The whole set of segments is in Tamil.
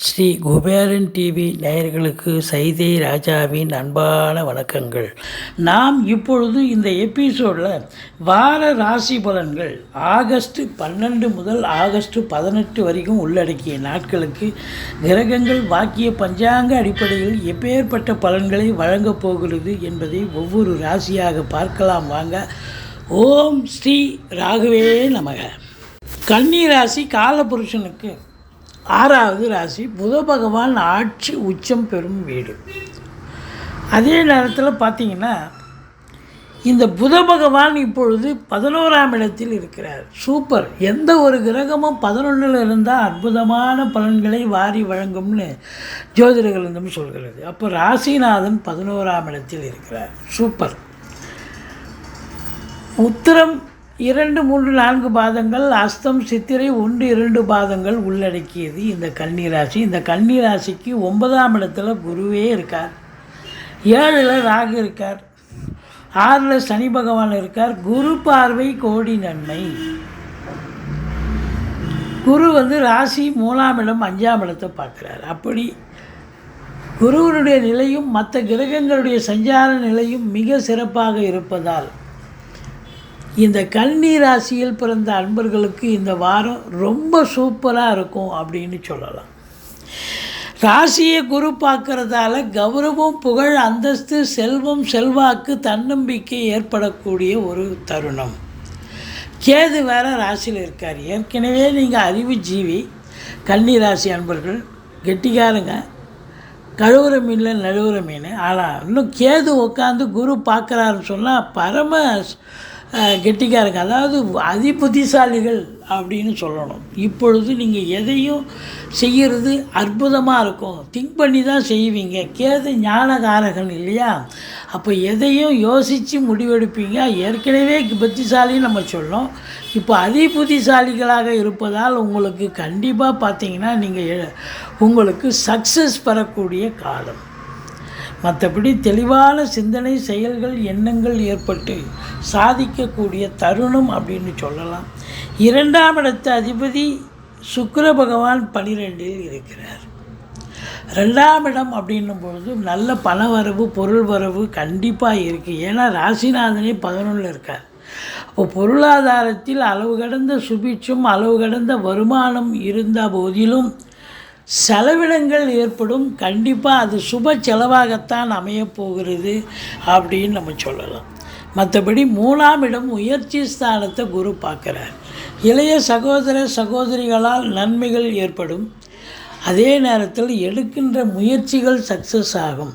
ஸ்ரீ குபேரன் டிவி நேயர்களுக்கு சைதை ராஜாவின் அன்பான வணக்கங்கள். நாம் இப்பொழுது இந்த எபிசோடில் வார ராசி பலன்கள் ஆகஸ்ட் பன்னெண்டு முதல் ஆகஸ்ட் பதினெட்டு வரைக்கும் உள்ளடக்கிய நாட்களுக்கு கிரகங்கள் வாக்கிய பஞ்சாங்க அடிப்படையில் எப்பேற்பட்ட பலன்களை வழங்கப் போகிறது என்பதை ஒவ்வொரு ராசியாக பார்க்கலாம் வாங்க. ஓம் ஸ்ரீ ராகவே நமக. கன்னி ராசி காலபுருஷனுக்கு ஆறாவது ராசி புத பகவான் ஆட்சி உச்சம் பெறும் வீடு. அதே நேரத்தில் பார்த்தீங்கன்னா இந்த புத பகவான் இப்பொழுது பதினோராம் இடத்தில் இருக்கிறார். சூப்பர். எந்த ஒரு கிரகமும் பதினொன்றில் இருந்தால் அற்புதமான பலன்களை வாரி வழங்கும்னு ஜோதிடர்கள் சொல்கிறது. அப்போ ராசிநாதன் பதினோராம் இடத்தில் இருக்கிறார். சூப்பர். உத்திரம் இரண்டு மூன்று நான்கு பாதங்கள் அஸ்தம் சித்திரை ஒன்று இரண்டு பாதங்கள் உள்ளடக்கியது இந்த கன்னிராசி. இந்த கன்னிராசிக்கு ஒன்பதாம் இடத்துல குருவே இருக்கார். ஏழில் ராகு இருக்கார். ஆறில் சனி பகவான் இருக்கார். குரு பார்வை கோடி நன்மை. குரு வந்து ராசி மூணாம் இடம் அஞ்சாம் இடத்தை பார்க்குறார். அப்படி குருவனுடைய நிலையும் மற்ற கிரகங்களுடைய சஞ்சார நிலையும் மிக சிறப்பாக இருப்பதால் இந்த கன்னி ராசியில் பிறந்த அன்பர்களுக்கு இந்த வாரம் ரொம்ப சூப்பராக இருக்கும் அப்படின்னு சொல்லலாம். ராசியை குரு பார்க்கறதால கௌரவம் புகழ் அந்தஸ்து செல்வம் செல்வாக்கு தன்னம்பிக்கை ஏற்படக்கூடிய ஒரு தருணம். கேது வேற ராசியில் இருக்கார். ஏற்கனவே நீங்கள் அறிவு ஜீவி கன்னி ராசி அன்பர்கள் கெட்டிக்காரங்க கழுவுற மீனில் நழுவுற மீன் ஆனால் இன்னும் கேது உட்காந்து குரு பார்க்குறாருன்னு சொன்னால் பரம கெட்டிக்காரங்க அதாவது அதி புத்திசாலிகள் அப்படின்னு சொல்லணும். இப்பொழுது நீங்கள் எதையும் செய்கிறது அற்புதமாக இருக்கும். திங்க் பண்ணி தான் செய்வீங்க. கேது ஞானகாரகன் இல்லையா? அப்போ எதையும் யோசித்து முடிவெடுப்பீங்க. ஏற்கனவே புத்திசாலின்னு நம்ம சொல்லணும். இப்போ அதி புத்திசாலிகளாக இருப்பதால் உங்களுக்கு கண்டிப்பாக பார்த்தீங்கன்னா நீங்கள் உங்களுக்கு சக்ஸஸ் பெறக்கூடிய காலம். மற்றபடி தெளிவான சிந்தனை செயல்கள் எண்ணங்கள் ஏற்பட்டு சாதிக்கக்கூடிய தருணம் அப்படின்னு சொல்லலாம். இரண்டாம் இடத்து அதிபதி சுக்கர பகவான் பனிரெண்டில் இருக்கிறார். ரெண்டாம் இடம் அப்படின்னும் பொழுது நல்ல பண வரவு பொருள் வரவு கண்டிப்பாக இருக்குது ஏன்னா ராசிநாதனே பதினொன்றில் இருக்கார். அப்போ பொருளாதாரத்தில் அளவு கடந்த சுபிட்சம் அளவு கடந்த வருமானம் இருந்த போதிலும் செலவினங்கள் ஏற்படும். கண்டிப்பாக அது சுப செலவாகத்தான் அமையப்போகிறது அப்படின்னு நம்ம சொல்லலாம். மற்றபடி மூணாம் இடம் முயற்சி ஸ்தானத்தை குரு பார்க்குறார். இளைய சகோதர சகோதரிகளால் நன்மைகள் ஏற்படும். அதே நேரத்தில் எடுக்கின்ற முயற்சிகள் சக்ஸஸ் ஆகும்.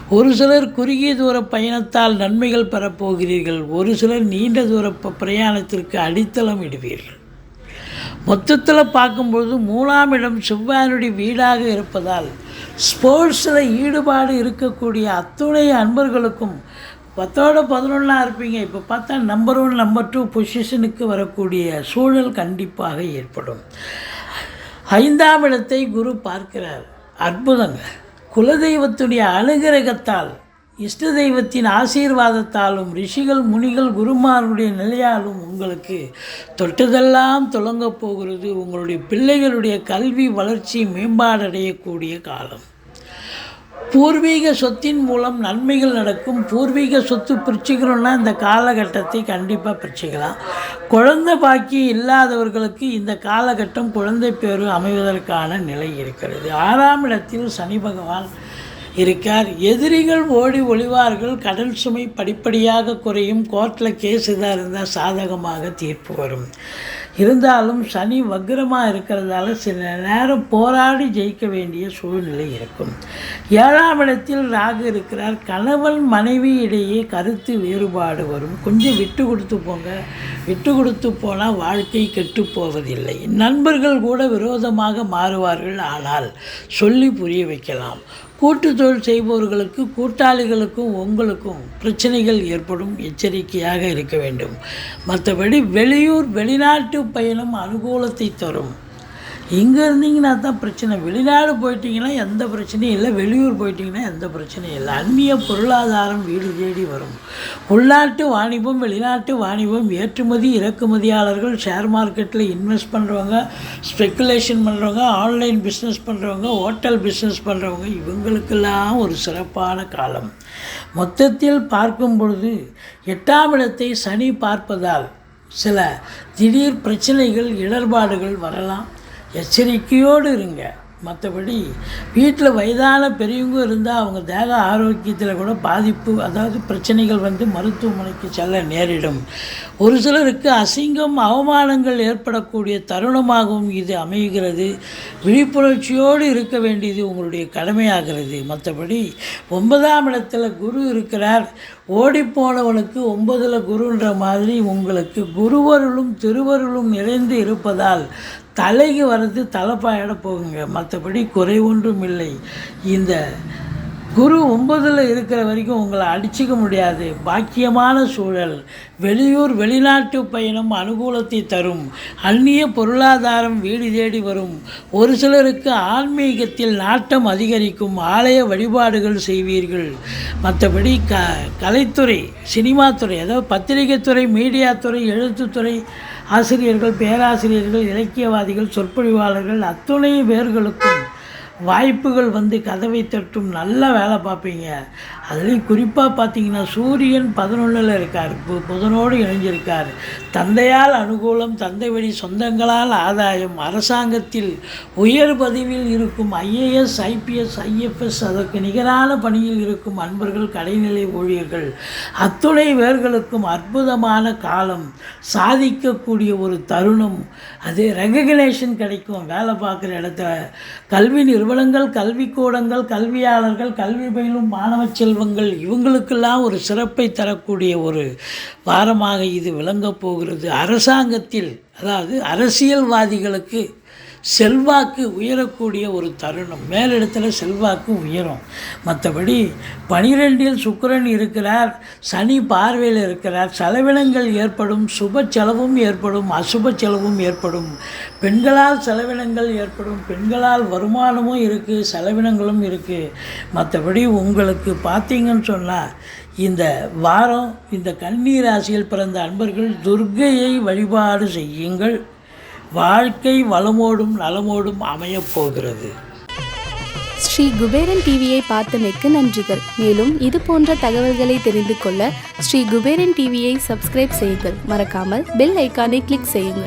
ஒரு சிலர் குறுகிய தூர பயணத்தால் நன்மைகள் பெறப்போகிறீர்கள் ஒரு சிலர் நீண்ட தூர பிரயாணத்திற்கு அடித்தளம் இடுவீர்கள். மொத்தத்தில் பார்க்கும்பொழுது மூணாம் இடம் செவ்வாயனுடைய வீடாக இருப்பதால் ஸ்போர்ட்ஸில் ஈடுபாடு இருக்கக்கூடிய அத்துணை அன்பர்களுக்கும் பத்தோட பதினொன்றா இருப்பீங்க. இப்போ பார்த்தா நம்பர் ஒன் நம்பர் டூ பொசிஷனுக்கு வரக்கூடிய சூழல் கண்டிப்பாக ஏற்படும். ஐந்தாம் இடத்தை குரு பார்க்கிறார். அற்புதங்க. குலதெய்வத்துடைய அனுகிரகத்தால் இஷ்ட தெய்வத்தின் ஆசீர்வாதத்தாலும் ரிஷிகள் முனிகள் குருமாருடைய நிலையாலும் உங்களுக்கு தொட்டதெல்லாம் தொடங்கப் போகிறது. உங்களுடைய பிள்ளைகளுடைய கல்வி வளர்ச்சி மேம்பாடடையக்கூடிய காலம். பூர்வீக சொத்தின் மூலம் நன்மைகள் நடக்கும். பூர்வீக சொத்து பிரிச்சுக்கணும்னா இந்த காலகட்டத்தை கண்டிப்பாக பிரிச்சுக்கலாம். குழந்தை பாக்கி இல்லாதவர்களுக்கு இந்த காலகட்டம் குழந்தை பேரு அமைவதற்கான நிலை இருக்கிறது. ஆறாம் இடத்தில் சனி பகவான் இருக்கார். எதிரிகள் ஓடி ஒளிவார்கள். கடல் சுமை படிப்படியாக குறையும். கோர்ட்டில் கேஸ் இதாக இருந்தால் சாதகமாக தீர்ப்பு வரும். இருந்தாலும் சனி வக்ரமாக இருக்கிறதால சில நேரம் போராடி ஜெயிக்க வேண்டிய சூழ்நிலை இருக்கும். ஏழாம் இடத்தில் ராகு இருக்கிறார். கணவன் மனைவி இடையே கருத்து வேறுபாடு வரும். கொஞ்சம் விட்டு கொடுத்து போங்க. விட்டு கொடுத்து போனால் வாழ்க்கை கெட்டு போவதில்லை. நண்பர்கள் கூட விரோதமாக மாறுவார்கள். ஆனால் சொல்லி புரிய வைக்கலாம். கூட்டு தொழில் செய்பவர்களுக்கு கூட்டாளிகளுக்கும் உங்களுக்கும் பிரச்சனைகள் ஏற்படும் எச்சரிக்கையாக இருக்க வேண்டும். மற்றபடி வெளியூர் வெளிநாட்டு பயணம் அனுகூலத்தை தரும். இங்கே இருந்தீங்கன்னா தான் பிரச்சனை. வெளிநாடு போயிட்டீங்கன்னா எந்த பிரச்சனையும் இல்லை. வெளியூர் போயிட்டீங்கன்னா எந்த பிரச்சனையும் இல்லை. அந்நிய பொருளாதாரம் வீடு தேடி வரும். உள்நாட்டு வாணிபம் வெளிநாட்டு வாணிபம் ஏற்றுமதி இறக்குமதியாளர்கள் ஷேர் மார்க்கெட்டில் இன்வெஸ்ட் பண்ணுறவங்க ஸ்பெக்குலேஷன் பண்ணுறவங்க ஆன்லைன் பிஸ்னஸ் பண்ணுறவங்க ஹோட்டல் பிஸ்னஸ் பண்ணுறவங்க இவங்களுக்கெல்லாம் ஒரு சிறப்பான காலம். மொத்தத்தில் பார்க்கும் பொழுது எட்டாம் இடத்தை சனி பார்ப்பதால் சில திடீர் பிரச்சனைகள் இடர்பாடுகள் வரலாம். எச்சரிக்கையோடு இருங்க. மற்றபடி வீட்டில் வயதான பெரியவங்க இருந்தால் அவங்க தேக ஆரோக்கியத்தில் கூட பாதிப்பு அதாவது பிரச்சனைகள் வந்து மருத்துவமனைக்கு செல்ல நேரிடும். ஒரு சிலருக்கு அசிங்கம் அவமானங்கள் ஏற்படக்கூடிய தருணமாகவும் இது அமைகிறது. விழிப்புணர்ச்சியோடு இருக்க வேண்டியது உங்களுடைய கடமையாகிறது. மற்றபடி ஒன்பதாம் இடத்துல குரு இருக்கிறார். ஓடிப்போனவனுக்கு ஒன்பதில் குருன்ற மாதிரி உங்களுக்கு குருவருளும் திருவருளும் நிறைந்து இருப்பதால் தலைக்கு வர்றது தலைப்பாயிட போகுங்க. மற்றபடி குறை ஒன்றும் இல்லை. இந்த குரு ஒன்பதில் இருக்கிற வரைக்கும் உங்களை அடிச்சிக்க முடியாது. பாக்கியமான சூழல். வெளியூர் வெளிநாட்டு பயணம் அனுகூலத்தை தரும். அந்நிய பொருளாதாரம் வீடு தேடி வரும். ஒரு சிலருக்கு ஆன்மீகத்தில் நாட்டம் அதிகரிக்கும். ஆலய வழிபாடுகள் செய்வீர்கள். மற்றபடி க கலைத்துறை சினிமாத்துறை அதாவது பத்திரிகைத்துறை மீடியாத்துறை எழுத்துத்துறை ஆசிரியர்கள் பேராசிரியர்கள் இலக்கியவாதிகள் சொற்பொழிவாளர்கள் அத்துணை பேர்களுக்கும் வாய்ப்புகள் வந்து கதவை தட்டும் நல்ல வேலை பார்ப்பீங்க. அதுலேயும் குறிப்பாக பார்த்தீங்கன்னா சூரியன் பதினொன்றில் இருக்கார். பு- புதனோடு இணைஞ்சிருக்கார். தந்தையால் அனுகூலம் தந்தை வழி சொந்தங்களால் ஆதாயம் அரசாங்கத்தில் உயர் பதவியில் இருக்கும் ஐஏஎஸ் ஐபிஎஸ் ஐஎஃப்எஸ் அதற்கு நிகரான பணியில் இருக்கும் அன்பர்கள் கடைநிலை ஊழியர்கள் அத்துணை வேர்களுக்கும் அற்புதமான காலம் சாதிக்கக்கூடிய ஒரு தருணம். அது ரெகக்னேஷன் கிடைக்கும். வேலை பார்க்குற இடத்துல. கல்வி நிறுவனங்கள் கல்விக்கூடங்கள் கல்வியாளர்கள் கல்வி பயிலும் மாணவ செல்வங்கள் இவங்களுக்கெல்லாம் ஒரு சிறப்பை தரக்கூடிய ஒரு வாரமாக இது விளங்கப் போகிறது. அரசாங்கத்தில் அதாவது அரசியல்வாதிகளுக்கு செல்வாக்கு உயரக்கூடிய ஒரு தருணம். மேலிடத்தில் செல்வாக்கு உயரும். மற்றபடி பனிரெண்டில் சுக்கரன் இருக்கிறார் சனி பார்வையில் இருக்கிறார் செலவினங்கள் ஏற்படும் சுப செலவும் ஏற்படும் அசுப செலவும் ஏற்படும். பெண்களால் செலவினங்கள் ஏற்படும் பெண்களால் வருமானமும் இருக்குது செலவினங்களும் இருக்குது மற்றபடி உங்களுக்கு பார்த்தீங்கன்னு சொன்னால் இந்த வாரம் இந்த கன்னி ராசியில் பிறந்த அன்பர்கள் துர்கையை வழிபாடு செய்யுங்கள். வாழ்க்கை வளமோடும் நலமோடும் அமையப் போகிறது. ஸ்ரீ குபேரன் டிவியை பார்த்தமைக்கு நன்றிகள். மேலும் இது போன்ற தகவல்களை தெரிந்து கொள்ள ஸ்ரீ குபேரன் டிவியை சப்ஸ்கிரைப் செய்யுங்கள். மறக்காமல் பெல் ஐக்கானை கிளிக் செய்யுங்கள்.